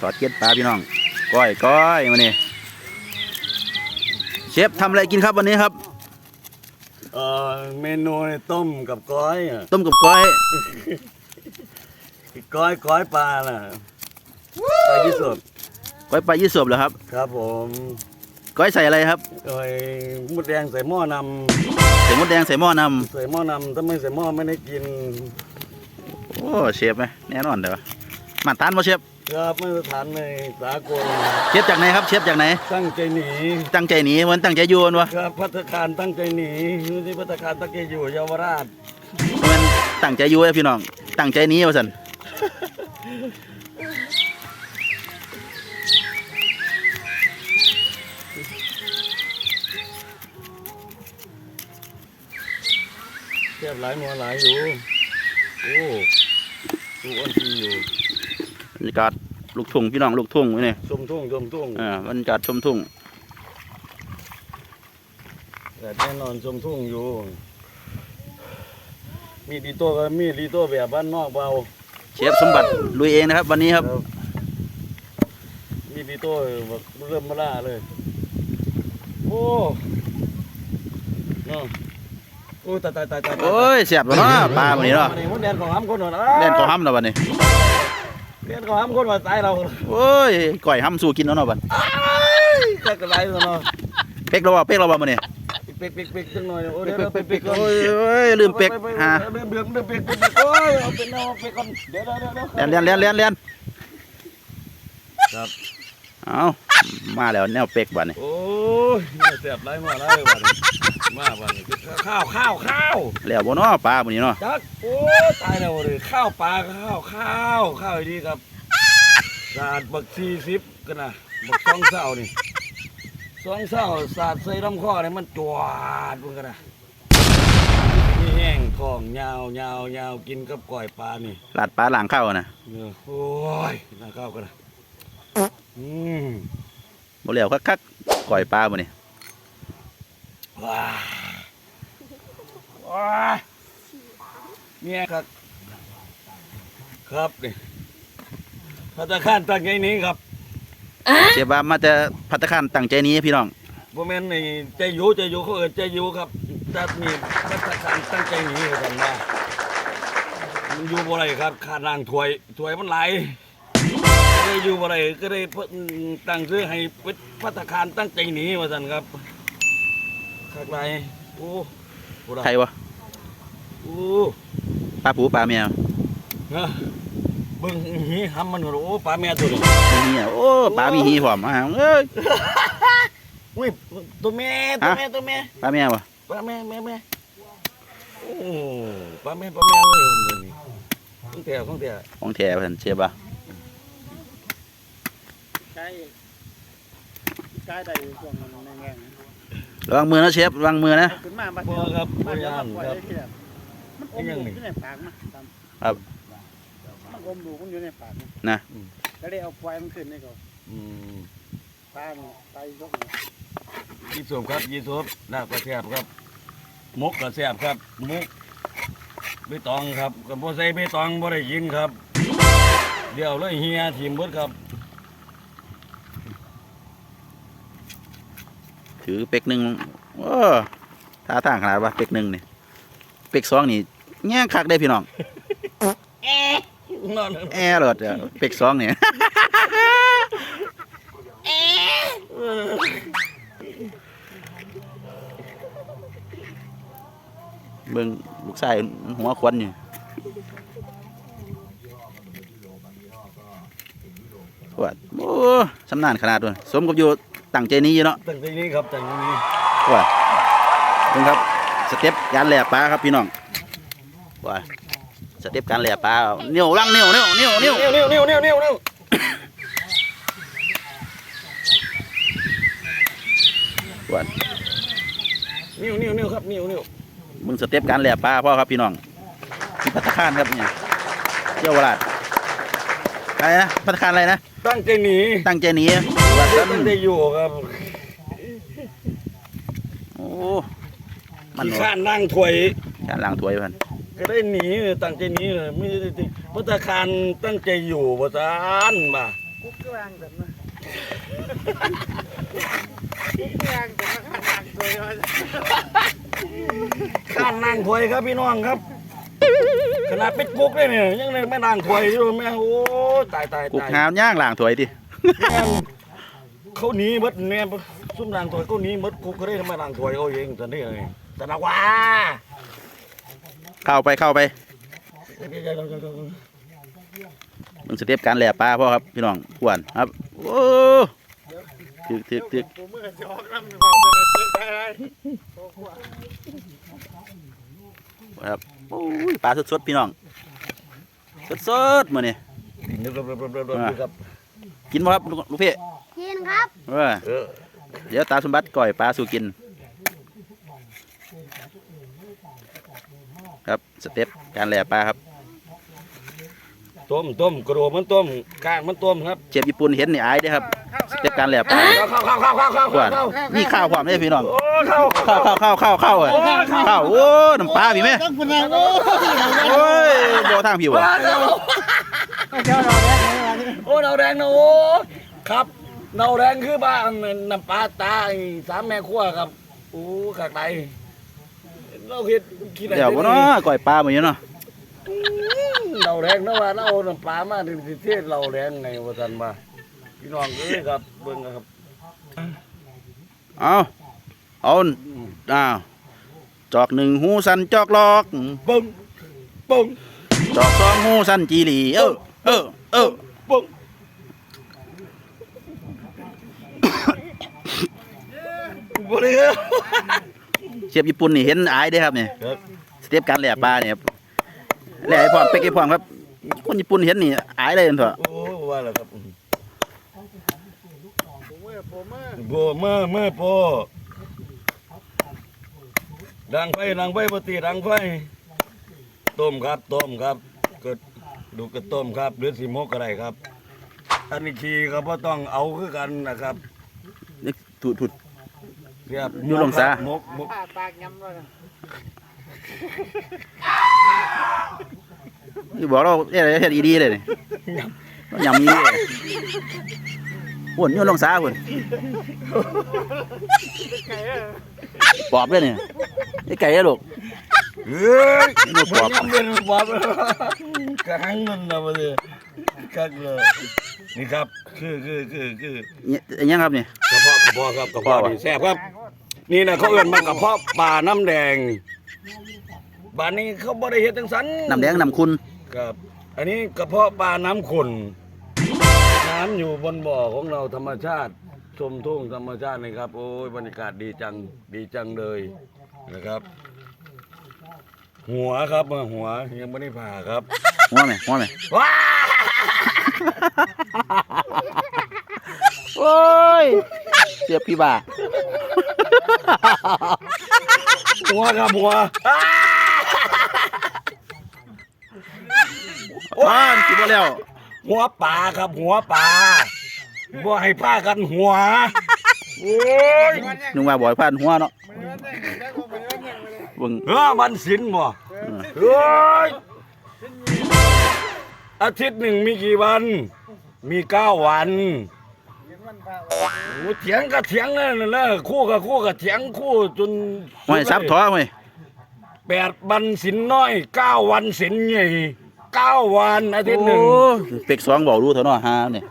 ทอดเกล็ดปลาพี่น้องก้อยก้อยมานี่เชฟทำอะไรกินครับวันนี้ครับเอ่อเมนูนี่ต้มกับก้อยอะต้มกับก้อยก้อยก้อยปลาน่ะปลายี่สดก้อยปลายี่สบเหรอครับ ครับผมก้อยใส่อะไรครับก้อยมดแดงใส่หม้อนใส่มดแดงใส่หม้อนำใส่หม้อนำถ้าไม่ใส่หม้อไม่ได้กินำโอ้เชฟไหมแน่นอนเดี๋ยวมาทานมาเชฟ ครับไม่สถานในสากลเชฟจากไหนครับเชฟจากไหน ตั้งใจหนีตั้งใจหนีวันตั้งใจโยนวะครับพัฒคารตั้งใจหนีอยู่ที่พัฒคารตั้งใจอยู่เยาวราชมันตั้งใจอยู่ไอ้พี่น้อง ตั้งใจหนีว่าสันเทียบหลายหนัวหลายอยู่โอ้ดูอ้วนทีอยู่บรรยากาศ ลูกทุ่งพี่น้องลูกทุ่งไว้นี่ชมทุ่งชมทุ่งอ่าบรรยากาศชมทุ่งแต่แน่นอนชมทุ่งอยู่ มีดีโต้ก็มีดีโต้แบบบ้านนอกเบาเชฟสมบัติลุยเองนะครับ วันนี้ครับมีดีโต้แบบเริ่มมาล่าเลย โอ้เนาะโอ้ยตายตายตายตายโอ้ยเสียบแล้วเนาะปลาวันนี้เนาะมดแดนของห้ามคนหน่อยเล่นกอห้ำแล้ววันนี้เล่ นของห้ามคนมาตายเราโอ้ยก่อยห้ำสู้กินแล้วเนาะบัดจะกระไรเนาะเป๊กเราบ่เป๊กเราบ่มื้อนี้เป๊กเป๊กเป๊กจังหน่อยโอ้ยเป๊เดี๋กยวเป๊กเป๊เป๊กกเป๊กโอ้ยโอ้ยลืมเป๊กฮะเดือดเดือดเดือดเป๊กเป๊กโอ้ยเอาเป็นเอาเป๊กก่อนเดี๋ยวเดี๋ยวเดี๋ยวเลียนเลียนเลียนเลียนเลียนครับเอา มาแล้วแนวเป๊กบัดนี้โอ้ยเสียบไรมาไรวันมาวันข้าวข้าวข้าวแล้วบ่เนาะปลามื้อนี้เนาะจักโอ้ตายแล้วเลยข้าวปลาข้าวข้าวข้าวดีครับสาดบักซีซิบกันนะบักสองเศร้านี่สองเศร้าสาดใส่ลำคอเนี่ยมันจวดมันกันนะมีแห้งทองยาวยาวยาวกินกับก้อยปลานี่ลาดปลาล้างข้าวน่ะเนื้อโอ้ยน่าข้าวกันนะอืม บ่แล้วคักๆก่อยปลามื้อนี้ว้าว้าเนี่ยครับ ครับนี่พัตตาคารตั้งไงนี้ครับเชฟว่ามาแต่ภัตตาคารตั้งใจหนี้พี่น้องโมเมนต์นี่ใจอยู่ใจอยู่เขาเอินใจอยู่ครับจัดนี่พัตตาคารตั้งใจหนีกันมามันอยู่บ่ไรครับขาดร่างถวยถวยมันไหลายเลยอยู่บ่ไรก็ได้เพิ่นตั้งชื่อให้เป็นพัตตาคารตั้งใจหนีว่าซั่นครับข้างในโอ้โหใครวะโอ้ปลาปูปลาแมวฮะเบิ่งหีหำมันโอ้ปลาแม่ตัวนี้มีอะโอ้ปลามีหีพร้อมอะเอ้ย อุ้ยตัวแม่ตัวแม่ตัวแม่ ปลาแมววะปลาแม่แม่แม่โอ้ปลาแม่ปลาแม่เลยคนนี้ของแถวของแถวของแท้เพิ่นเชฟว่าใก ล้ใกล้ได้ช่วงนั้นแง่ๆระวังมือนะเชฟระวังมือนะ ขึ้นมาบัดบ่เดียวครับบ่บัดเดียวย่านปล่อยครับได้ทีเดียวมันอมยังดูนี่อยู่ในปากนะตามครับ มันอมดูมันอยู่ในปากนะนะก็เลยเอาปล่อยมันขึ้นนี่ก็อืมปลาเนี่ยไปยกนี่ยี่สบครับยี่สบลาบกระแซบครับมุกกระแซบครับมุกใบตองครับกับบ่ใส่ใบตองบ่ได้กินครับ เดี๋ยวเลยเฮียทีมเบิดครับ ถือเป็กหนึ่งโอ้ท่าทางขนาดว่าเป็กหนึ่งนี่เป็กสองนี่แง่คักได้พี่น้องนอนแอร์รถอะเป็กสองนี่เบิ่งลูกชายหัวควันอยู่ปวดโอ้สำนานขนาดด้วยสมกับอยู่ ตั้งใจนี้อยู่เนาะตั้งแต่นี้ครับตั้งแต่นี้ว่าเบิ่งครับสเต็ปการแหล่ปลาครับพี่น้องว่าสเต็ปการแหล่ปลาเหนียวรังเหนียวเหนียวเหนียวเหนียวนิ้วนิ้วนิ้วนิ้วนิ้วนิ้วว่านิ้วนิ้วนิ้วครับนิ้วนิ้วมึงสเต็ปการแหล่ปลาพ่อครับพี่น้องที่พัตตาคารครับเนี่ยเยาวราชอะไรนะพัตตาคารอะไรนะ ตั้งใจหนีตั้งใจหนีว่าซั่นตั้งใจอยู่ครับโอ้มันขี้ว่าข้านนั่งถวยการล้างถ้วยพันก็ได้หนีตั้งใจหนีเลยไม่ได้ติพัตตาคารตั้งใจอยู่ประสานบ่ากุ๊กกลางแบบนั้นกุ๊กกลางแต่มาขาดทางตัวเดียวข้านนั่งถวยครับพี่น้องครับ ขนาดเป็นกุ๊กเลยเนี่ยยังไม่นั่งถวยอยู่แม่โอ้ตายตายกุกตายหามย่างล่างถวยดิแม่งเขาหนีหมดแม่ซุ่มนางถวยเขาหนีหมดกุ๊กก็ได้ทำไมนางถวยเขาเองตอนนี้เลยแต่นักว่าเข้าไปเข้าไปมันสเต็ปการแหล่ปลาพ่อครับพี่น้องขวนครับโอ้ถึกถึกถึก ผมมือจะออกน้ำความเป็นเจ๊ได้ไรโอ้โห ครับโอ้ยปลาสดๆพี่น้องสดๆมื้อนี้ครับกินบ่ครับลูกลูกพี่กินครับเออเออเดี๋ยวตาสมบัติก่อยปลาสู่กิน ครับสเต็ปการแหล่ปลาครับต้มต้มกระโดดมันต้มกางมันต้มครับเชฟญี่ปุ่นเห็นนี่อายเด้อครับ สเต็ปการแหล่ปลาเข้าเข้าเข้าเข้าเข้าขวนเข้ามีข้าวพร้อมเด้อพี่น้องโอ้เข้าข้าวข้าวข้าวข้าวข้าวอะข้าวโอ้น้ำปลาพี่แม่ต้องคุณนายโอ้โอ้ยบ่ทางพี่วะเจ้าเราเนี่ยโอ้เนาแดงนะโอ้ครับเนาแดงคือบ้านน้ำปลาตาไอ้สามแม่ครัวครับโอ้ขากไตเราเห็ดกินอะไรเดี๋ยวบ่เนาะก่อยปลามื้อนี้เนาะเนาแดงนะว่าเราเอาน้ำปลามาถึงสิเทศเราแดงไงว่าซั่นมา พี่น้องเอ้ยครับเบิ่งครับเอาเอาอ้าวจอกหนึ่งหูสันจอกหลอกปึ้งปึ้งจอกสองหูสันจีหลีเออเออเออปึ้งบ่ได้ครับเชฟญี่ปุ่นนี่เห็นอายเด้อครับเนี่ยครับสเต็ปการแหล่ปลาเนี่ยครับแหล่ให้พร้อมเป๊กให้พร้อมครับ คนญี่ปุ่นเห็นนี่อายเลยนั่นเถอะโอ้ว่าแล้วครับ ผมมือ ผมมือโบเมื่อเมื่อโปดังไฟดังไฟปกติดังไฟต้มครับต้มครับก็ดูกระต้มครับหรือสีมกอะไรครับ อันนี้ขี้ก็บ่ต้องเอาคือกันนะครับนี่ถุดถุดเสียบอยู่ลงซะมกมกผ้าปากย้ำเลยนี่บอกเราเฮ็ดอะไรเฮ็ดอีดีเลยนี่เรายำอีดีเลย หุ่นโยนลงสาหุ่นไก่เออปอบเลยนี่ไอ้ไก่อะลูกเฮ้ยนี่ปอบมันเป็นปอบกระหังมันนะมาเลยกักเลยนี่ครับคือคือคือคือเนี่ยอันยังครับนี่กระเพาะกระเพาะครับกระเพาะกระเพาะนี่แซ่บครับ นี่นะเขาเอื้อนมากระเพาะปลาน้ำแดงบ้านนี้เขาบ่ได้เฮ็ดจังสันน้ำแดงน้ำคุณครับ อันนี้กระเพาะปลาน้ำขุ่น น้ำอยู่บนบ่อของเราธรรมชาติชมทุ่งธรรมชาตินะครับ โอ้ยบรรยากาศดีจังดีจังเลยนะครับ หัวครับหัวยังไม่ได้ผ่าครับหัวไหมหัวไหมว้าโอ้ยเสียบพี่บ่าหัวครับหัวบ้านกินบ่แล้ว หัวปลาครับ หัวปลาบ่ให้ผ้ากันหัว โอ้ยนึกว่าบ่อยผ่านหัวเนาะมือนั่นเองได้ก็มือนั่นเองเลยเบิ่งเออวันศิลบ่เออเฮ้ยอาทิตย์หนึ่งมีกี่วัน มีเก้าวันเห็นมันผ้าโอ้เถียงกับเถียงนั่นแหละคู่กับคู่กับเถียงคู่จนห้อยซับท้อห้อยแปดวันศิลน้อยเก้าวันศิลใหญ่ เก้าวันอาทิตย์หนึ่งโอ้เป็กสองบอกรู้เถอะเนาะฮาเนี่ย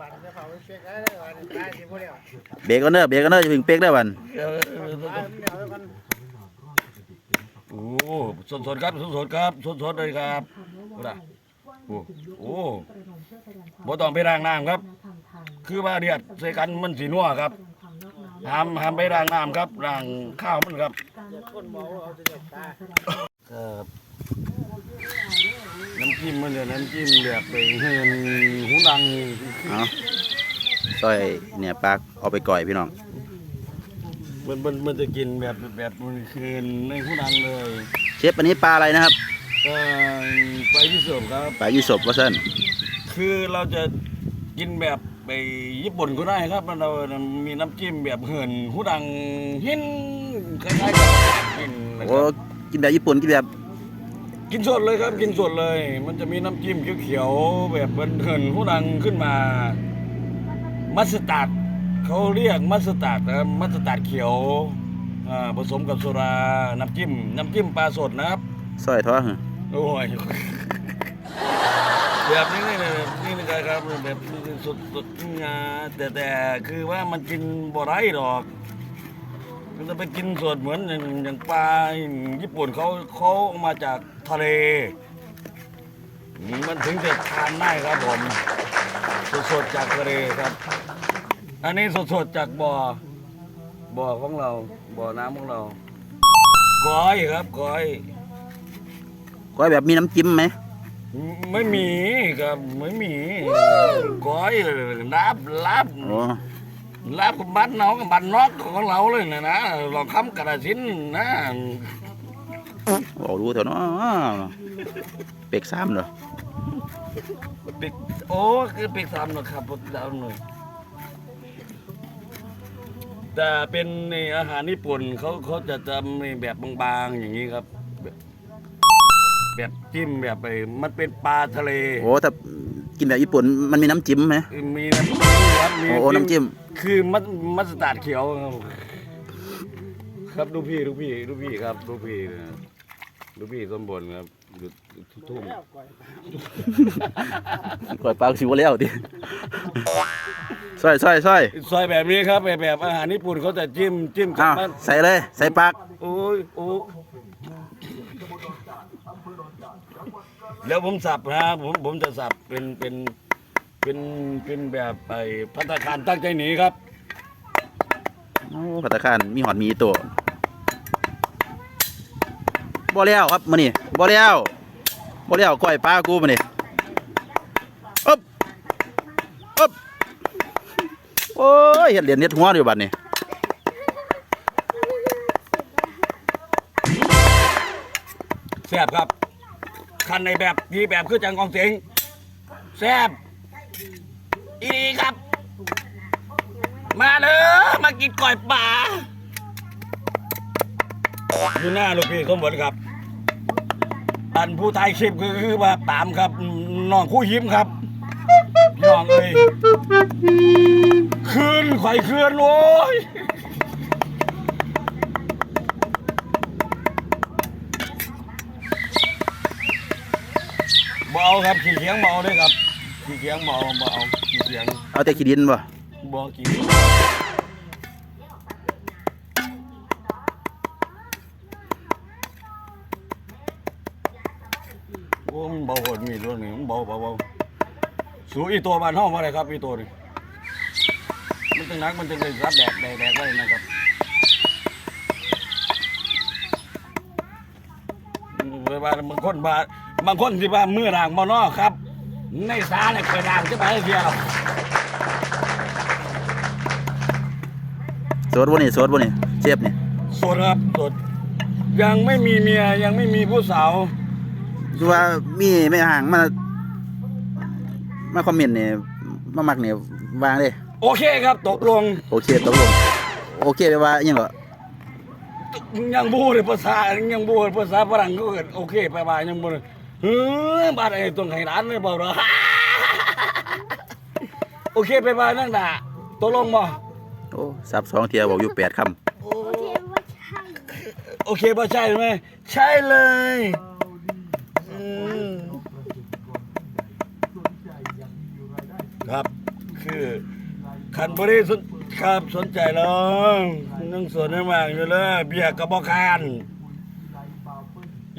บันจะเผาเช็คได้เลยวันได้ที่พวกเดียวเบรกกันเด้อเบรกกันเด้ออย่าเพิ่งเป๊กได้อวันเออได้มันเดียวแล้วกันโอ้สดสดๆครับสดสดๆครับสดสดๆเลยครับโอ้ล่ะโอ้โอ้บ่ต้องไปล้างน้ำครับ คือว่าเดือดใส่กันมันสีนัวครับห้ามห้ามไปล้างน้ำครับล้างข้าวมันครับ อย่าคนเมาเอาจะจับตาครับน้ำจิ้มมันเนี่ยน้ำจิ้มแบบไปเฮือนหูดังเอาซอยเนี่ยปลาเอาไปก่อยพี่น้องมันมันมันจะกินแบบแบบมันคืนในหูดังเลยเชฟอันนี้ปลาอะไรนะครับก็ไปที่สุดครับปลายี่สบว่าซั่นคือเราจะกินแบบไปญี่ปุ่นก็ได้ครับเรามีน้ำจิ้มแบบเหินหูดังหินคล้ายๆกับหินนะคโอ้รับ กินแบบญี่ปุ่นกินแบบกิกินสดเลยครับกินสดเลย มันจะมีน้ำจิ้มเขียวๆแบบเบิร์นๆผู้ดังขึ้นมา มัสตาร์ดเขาเรียกมัสตาร์ดนะครับมัสตาร์ดเขียวอ่าผสมกับโซดาน้ำจิ้ม น้ำจิ้มปลาสดนะครับซอยท้อเหรอโอ้ยแบบนี้นี่นี่นะครับแบบสดสดงาแต่แต่คือว่ามันกินบ่ไรหรอก มันจะไปกินสดเหมือนอย่างอย่างปลาญี่ปุ่นเขาเขาเอามาจากทะเล มันถึงจะทานได้ครับผมสดๆจากทะเลครับ อันนี้สดๆจากบ่อบ่อของเราบ่อน้ำของเราก้อยครับก้อยก้อยแบบมีน้ำจิ้มไหมไม่มีครับไม่มีก้อยลาบลาบโอ้ ลาบกับบ้านน้องกับบ้านนอกของเราเลยนะนะลองคำกระสินนะบอกรู้เถอะเนาะเป็กซ้ำเหรอปิกโอ้คือปิกสามนะครับผมดาวหน่อยแต่เป็นในอาหารญี่ปุ่นเขาเขาจะทำในแบบบางๆอย่างนี้ครับแบบแบบจิ้มแบบไปมันเป็นปลาทะเลโอ้ถ้ากินแบบญี่ปุ่นมันมีน้ำจิ้มไหมมีน้ำจิ้มครับมีโอ้โอ้น้ำจิ้ม คือมัสมัสตาร์ดเขียว ครับครับดูพี่ดูพี่ดูพี่ครับดูพี่นะดูพี่สมบูรณ์ครับอยู่ทุ่มแล้วก่อยก้อยปลาสิวแล้วดิซอยซอยซอยซอยแบบนี้ครับแบบแบบอาหารญี่ปุ่นเขาจะจิ้มจิ้มกัอ้าบวมันใส่เลย ใส่ปากโอ้ยโอ้แล้วผมสับนะผมผมจะสับเป็นเป็น เป็นเป็นแบบไปพัตตาคารตั้งใจหนีครับโอ้พัตตาคารมีหอดมีตัวบ่แล้วครับมื้อนี้บ่แล้วบ่แล้วก้อยปลากูมื้อนี้อ๊บอ๊บโอ้ยเฮ็ดเหรียญเฮ็ดหัวอยู่บัดนี้แซ่บครับคันในแบบดีแบบคือจังกองเสียงแซ่บ อีดีครับ มาเลยมากินก่อยป่าอยู่หน้าลูกพี่สมบูรณ์ครับ อันผู้ไทยคลิปคือคือว่าตามครับน้องคู่ยิ้มครับน้องเอ้ยคืนไข่อยคืนโว้ยเบอาครับขี่เคียงเบอาด้วยครับ ขี่เคียงเบเอาเบเอาขี่เคียงเอาแต่ขี้ดินบ่บ่ขี่โอ้มันเบาโหดมีดด้วยนี่มันเบาเบาเบาสูอีตัวบ้านห้องว่าอะไรครับอีตัวนี่มันจะหนักมันจะเลยรับแดดแดดแดดไว้นะครับเวลาบางคนบาบางคนที่ว่ามือด่างบ่เนอครับ ในสาเนี่ยเคยด่างจะไปเดียวโสดบ่นี่โสดบ่นี่เชฟนี่โสดครับโสด ยังไม่มีเมียยังไม่มีผู้สาว คือว่ามีไม่ห่างมามาคอมเมนต์นี่มามักนี่วางเลยโอเคครับ ตกลงโอเคตกลงโอเคไปว่าอิหยังก็ยังบูเลยภาษายังบูภาษาฝรั่งก็เกิดโอเคไปบายยังบู เฮ้ยบ้านไอ้ตรงไห้ร้านเลยบอกเราโอเคไปบายนั่งด่าตกลงบ่โอ้สับสองเทียบอกอยู่แปดคโอเคป่ะใช่ไหมใช่เลยอืมครับคือขันบริสุทธิ์ครับสนใจแล้วนั่งสวนให้มากอยู่เลยเบียร์กระบอกคาน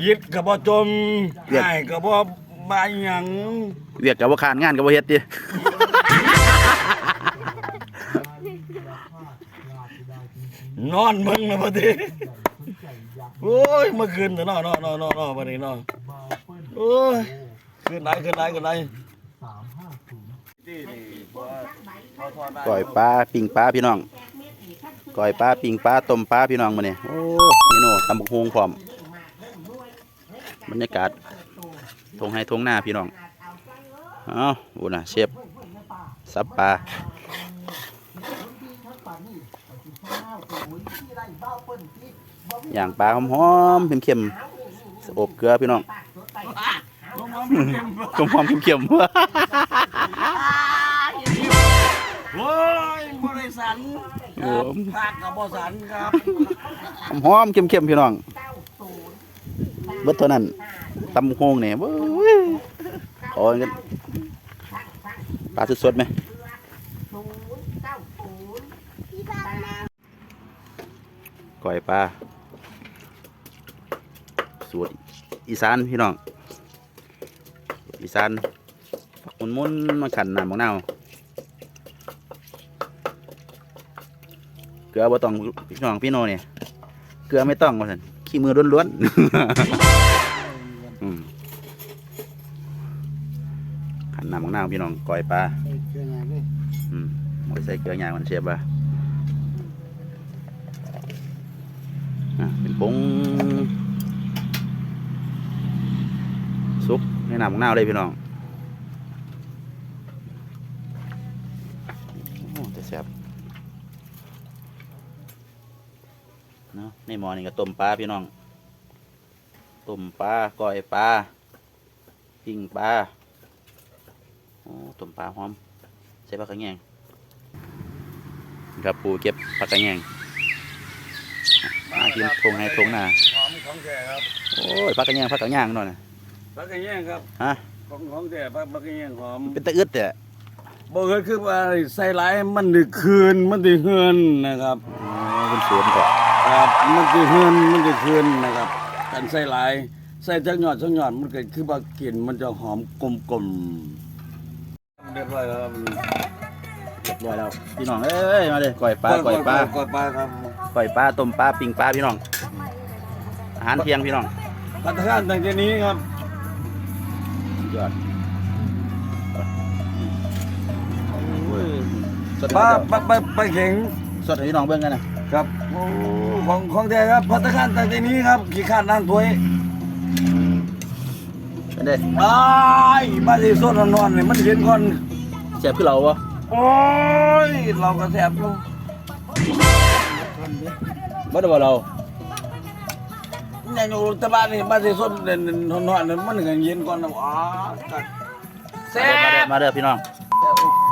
ยิดกระบอกจมให้กระบอกบายหยังำเวียกกับว่าคานงานกับว่าเฮ็ดดิ นอนมึงนะพอดีโอ้ยเมื่อคืนแต่นอนนอนนอนนอนนอนวันนี้นอนโอ้ยคืนไหนคืนไหนคืนไหนก่อยปลาปิ้งปลาพี่น้องก่อยปลาปิ้งปลาต้มปลาพี่น้องมื้อนี้โอ้เมนูตำบักฮวงพร้อม บรรยากาศทงให้ทงหน้าพี่น้องเอ้าโอ้น่ะเชฟสับปลาย่างปลาหอมๆเค็มๆอบเกลือพี่น้องเข้มกลมหอมเข็มโอ้ยบริสันครับภาคกับบริสันครับๆหอมๆเข็มๆพี่น้อง เบิดเท่านั้นตำโฮงเนี่ยโอ้ยกันปลาสดๆไหมก่อยปลาสูตรอีสานพี่น้อง อีสานผักมุนมาขันน้ำมะนาวเกลือบ่ต้องพี่น้องพี่โนเนี่ยเกลือไม่ต้องว่าซั่นขี้มือล้วนๆ นน้ำมะนาวพี่น้องก่อยปลาใส่เกลือหน่อยเลยอืมบ่ได้ใส่เกลือหยางมันเสียบอะอะเป็นผงซุปในน้ำของนาวเลยพี่น้องโอ้จะแซ่บเนาะในหม้อนี่ก็ต้มปลาพี่น้องต้มปลาก้อยปลาปิ้งปลาโอ้ ต้มปลาหอม ใส่ผักกระแยงครับปูเก็บผักกระแยงมากินทงให้ทงหน้าหอมของแท้ครับโอ้ยผักกระแยงผักกระย่างหน่อยนะพักกันแย่งครับฮะของของแท้พักพักกันแย่งหอมเป็นตะอึดแต่บ่เคยคือว่าใส่หลายมันได้คืนมันได้เฮือนนะครับโอ้เป็นสวนก่อนครับมันได้เฮือนมันได้คืนนะครับกันใส่หลายใส่จักหยอดจักหยอดมันก็คือว่ากลิ่นมันจะหอมกลมๆเรียบร้อยแล้วครับเรียบร้อยแล้วพี่น้องเอ้ยมาเลยก่อยปลาก่อยปลาก่อยปลาครับก่อยปลาต้มปลาปิ้งปลาพี่น้องอาหารเที่ยงพี่น้องพัฒนาตั้งแต่นี้ครับสุดยอดโอ้ยสดปลาให้ปลาปลาปลาเข็งสดให้พี่น้องเบิ่งกันนะครับโอ้ของของแท้ครับพัฒนาตั้งแต่นี้ครับขี้ขาดน้ำถ้วยเป็นไดตายมาสิสดนอนๆนี่มันเย็นก่อน แซ่บคือเราปะโอ้ย เราก็แซ่บอยู่บ่ได้บ่เราเนี่ยอยู่แตะบ้านนี่มาสิสดเด่นนอนๆนี่มันก็เย็นก่อนนะอ๋อกัดแซ่มาเด้อบมาเด้อพี่น้องแซ่บ